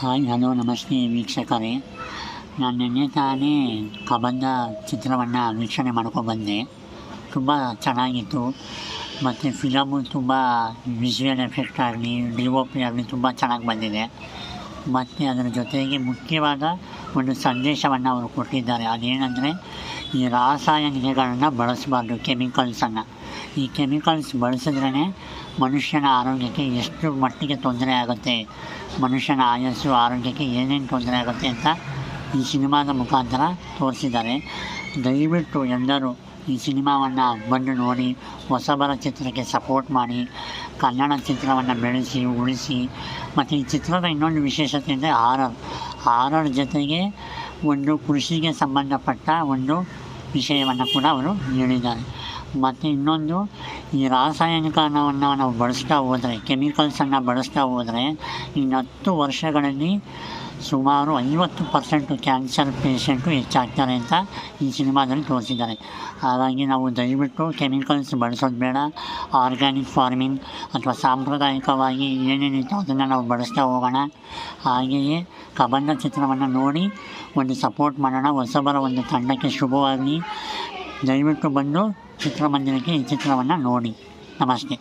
Hi, hello, ನಮಸ್ತೆ, ವೀಕ್ಷಕರೇ. ನಾನು ನಿನ್ನೆ ತಾನೇ ಕಬಂದ ಚಿತ್ರವನ್ನು ವೀಕ್ಷಣೆ ಮಾಡ್ಕೊಬಂದೆ ತುಂಬ ಚೆನ್ನಾಗಿತ್ತು. ಮತ್ತು ಫಿಲಮು ತುಂಬ ವಿಜುವಲ್ ಎಫೆಕ್ಟ್ ಆಗಲಿ ಡಿಒಪಿ ಆಗಲಿ ತುಂಬ ಚೆನ್ನಾಗಿ ಬಂದಿದೆ. ಮತ್ತು ಅದರ ಜೊತೆಗೆ ಮುಖ್ಯವಾದ ಒಂದು ಸಂದೇಶವನ್ನು ಅವರು ಕೊಟ್ಟಿದ್ದಾರೆ. ಅದೇನೆಂದರೆ ಈ ರಾಸಾಯನಿಕಗಳನ್ನು ಬಳಸಬಾರ್ದು ಕೆಮಿಕಲ್ಸನ್ನು ಈ ಕೆಮಿಕಲ್ಸ್ ಬಳಸಿದ್ರೇ ಮನುಷ್ಯನ ಆರೋಗ್ಯಕ್ಕೆ ಎಷ್ಟು ಮಟ್ಟಿಗೆ ತೊಂದರೆ ಆಗುತ್ತೆ. ಮನುಷ್ಯನ ಆಯಸ್ಸು, ಆರೋಗ್ಯಕ್ಕೆ ಏನೇನು ತೊಂದರೆ ಆಗುತ್ತೆ ಅಂತ ಈ ಸಿನಿಮಾದ ಮುಖಾಂತರ ತೋರಿಸಿದ್ದಾರೆ. ದಯವಿಟ್ಟು ಎಲ್ಲರೂ ಈ ಸಿನಿಮಾವನ್ನು ಬಂದು ನೋಡಿ, ಹೊಸಬರ ಚಿತ್ರಕ್ಕೆ ಸಪೋರ್ಟ್ ಮಾಡಿ, ಕನ್ನಡ ಚಿತ್ರವನ್ನು ಬೆಳೆಸಿ, ಉಳಿಸಿ. ಮತ್ತು ಈ ಚಿತ್ರದ ಇನ್ನೊಂದು ವಿಶೇಷತೆ ಅಂದರೆ ಹಾರರ್. ಹಾರರ್ ಜೊತೆಗೆ ಒಂದು ಕೃಷಿಗೆ ಸಂಬಂಧಪಟ್ಟ ಒಂದು ವಿಷಯವನ್ನು ಕೂಡ ಅವರು ಹೇಳಿದ್ದಾರೆ. ಮತ್ತು ಇನ್ನೊಂದು, ಈ ರಾಸಾಯನಿಕವನ್ನು ನಾವು ಬಳಸ್ತಾ ಹೋದರೆ ಕೆಮಿಕಲ್ಸನ್ನು ಬಳಸ್ತಾ ಹೋದರೆ, ಇನ್ನು ಹತ್ತು ವರ್ಷಗಳಲ್ಲಿ ಸುಮಾರು ಐವತ್ತು ಪರ್ಸೆಂಟು ಕ್ಯಾನ್ಸರ್ ಪೇಷಂಟು ಹೆಚ್ಚಾಗ್ತಾರೆ ಅಂತ ಈ ಸಿನಿಮಾದಲ್ಲಿ ತೋರಿಸಿದ್ದಾರೆ. ಹಾಗಾಗಿ ನಾವು ದಯವಿಟ್ಟು ಕೆಮಿಕಲ್ಸ್ ಬಳಸೋದು ಬೇಡ. ಆರ್ಗ್ಯಾನಿಕ್ ಫಾರ್ಮಿಂಗ್ ಅಥವಾ ಸಾಂಪ್ರದಾಯಿಕವಾಗಿ ಏನೇನಿತ್ತು ಅದನ್ನು ನಾವು ಬಳಸ್ತಾ ಹೋಗೋಣ. ಹಾಗೆಯೇ ಕಬಂಧ ಚಿತ್ರವನ್ನು ನೋಡಿ, ಒಂದು ಸಪೋರ್ಟ್ ಮಾಡೋಣ. ಹೊಸಬರ ಒಂದು ತಂಡಕ್ಕೆ ಶುಭವಾಗಲಿ. ದಯವಿಟ್ಟು ಬಂದು ಚಿತ್ರಮಂದಿರಕ್ಕೆ ಈ ಚಿತ್ರವನ್ನು ನೋಡಿ. ನಮಸ್ತೆ.